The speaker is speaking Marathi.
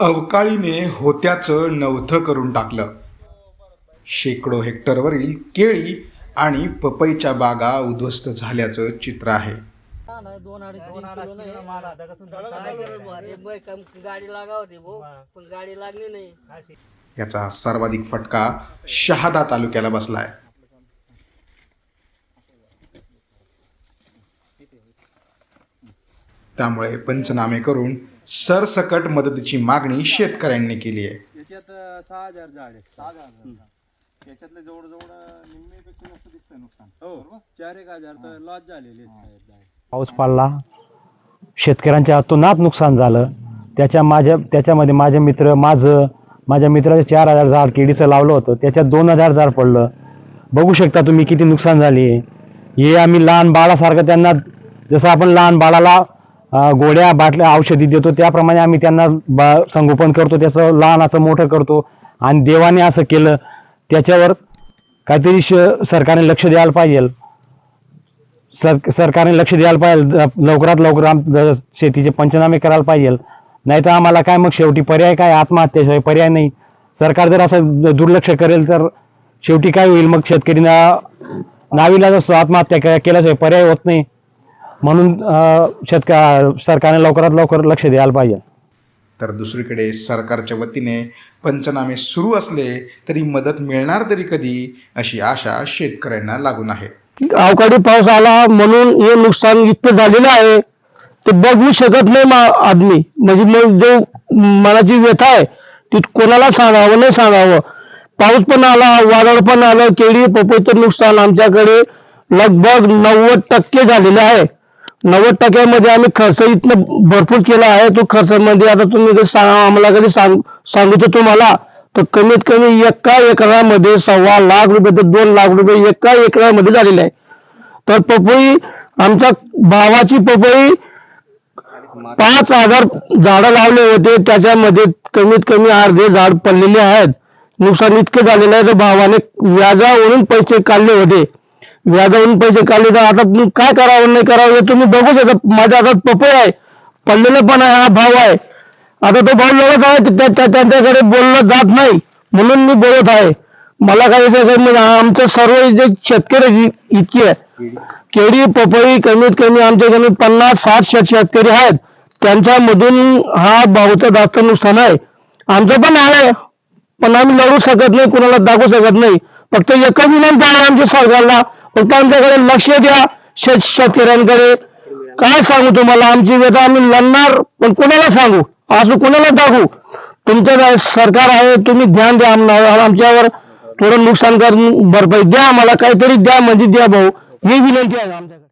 अवकाळीने होत्याचं नवथं करून टाकलं. शेकडो हेक्टरवरील केळी आणि पपईच्या बागा उद्ध्वस्त झाल्याचं चित्र आहे. याचा सर्वाधिक फटका शहादा तालुक्याला बसलाय. त्यामुळे पंचनामे करून सरसकट मदतीची मागणी शेतकऱ्यांनी केली आहे. याच्यात सहा हजार झाड आहे सहा हजार त्याच्यातले जवळजवळ निम्मेपेक्षा जास्त दिसतंय नुकसान. हो चार एक हजार तर लॉस झालेले आहेत साहेब झाड. पाऊस पडला शेतकऱ्यांच्या अतोनात नुकसान झालं. त्याच्या माझ्या त्याच्यामध्ये माझे मित्र माझं माझ्या मित्राचं चार हजार झाड केळीचं लावलं होतं. त्याच्यात दोन हजार झाड पडलं. बघू शकता तुम्ही किती नुकसान झाली हे आम्ही लहान बाळासारखं त्यांना जसं आपण लहान बाळाला गोड्या गोळ्या बाटल्या औषधी देतो. त्याप्रमाणे आम्ही त्यांना बा संगोपन करतो. त्याचं लहानाचं मोठं करतो. आणि देवाने असं केलं त्याच्यावर काहीतरी श सरकारने लक्ष द्यायला पाहिजे. सर सरकारने लक्ष द्यायला पाहिजे. लवकरात लवकर शेतीचे पंचनामे करायला पाहिजे. नाही तर आम्हाला काय मग शेवटी पर्याय काय? आत्महत्याशिवाय पर्याय नाही. सरकार जर असं दुर्लक्ष करेल तर शेवटी काय होईल? मग शेतकरींना नाविला असतो. आत्महत्या केल्याशिवाय पर्याय होत नाही. म्हणून अं, शेतक सरकारने लवकरात लवकर लक्ष द्यायला पाहिजे. तर दुसरीकडे सरकारच्या वतीने पंचनामे सुरू असले तरी मदत मिळणार तरी कधी अशी आशा शेतकऱ्यांना लागून आहे. अवकाळी पाऊस आला म्हणून हे नुकसान इतकं झालेलं आहे ते बघू शकत नाही मा- आदमी. म्हणजे मग जो मनाची व्यथा आहे ती कोणाला सांगावं नाही सांगावं. पाऊस पण आला वादळ पण आलं केळी पपईचं नुकसान आमच्याकडे लगभग नव्वद टक्के झालेले आहे. नव्वद टक्क्यामध्ये आम्ही खर्च इथनं भरपूर केला आहे. तो खर्चामध्ये आता तुम्ही कधी सांगा आम्हाला कधी सांग सांगितलं तुम्हाला तर कमीत कमी एका एकरामध्ये सव्वा लाख रुपये ते दोन लाख रुपये एका एकरामध्ये झालेले आहे. तर पपई आमच्या भावाची पपई पाच हजार झाडं लावले होते. त्याच्यामध्ये कमीत कमी अर्धे झाड पडलेले आहेत. नुकसान इतके झालेलं आहे. तर भावाने व्याजावरून पैसे काढले होते. व्याजावरून पैसे काढले तर आता तुम्ही काय करावं नाही करावं हे तुम्ही बघू शकता. माझ्या हातात पपई आहे पडलेलं पण आहे हा भाव आहे. आता तो भाव लढत आहे त्यांच्याकडे बोललं जात नाही म्हणून मी बोलत आहे. मला काही सांगायचं आमचं सर्व जे शेतकरी इतकी आहे. केळी पपई कमीत कमी आमच्याकडे पन्नास साठ शेत शेतकरी आहेत. त्यांच्यामधून हा भाऊचं जास्त नुकसान आहे. आमचं पण आहे. पण आम्ही लढू शकत नाही कुणाला दाखवू शकत नाही. फक्त एकच विनंती आहे आमच्या सरकारला फक्त आमच्याकडे लक्ष द्या शेत शेतकऱ्यांकडे. काय सांगू तुम्हाला? आमची व्यथा आम्ही लढणार पण कोणाला सांगू? असं कोणाला दाखवू? तुमचं काय सरकार आहे तुम्ही ध्यान द्या आम्हाला आमच्यावर. थोडं नुकसान करून भरपाई द्या आम्हाला काहीतरी द्या म्हणजे द्या भाऊ. ही विनंती आहे आमच्याकडे.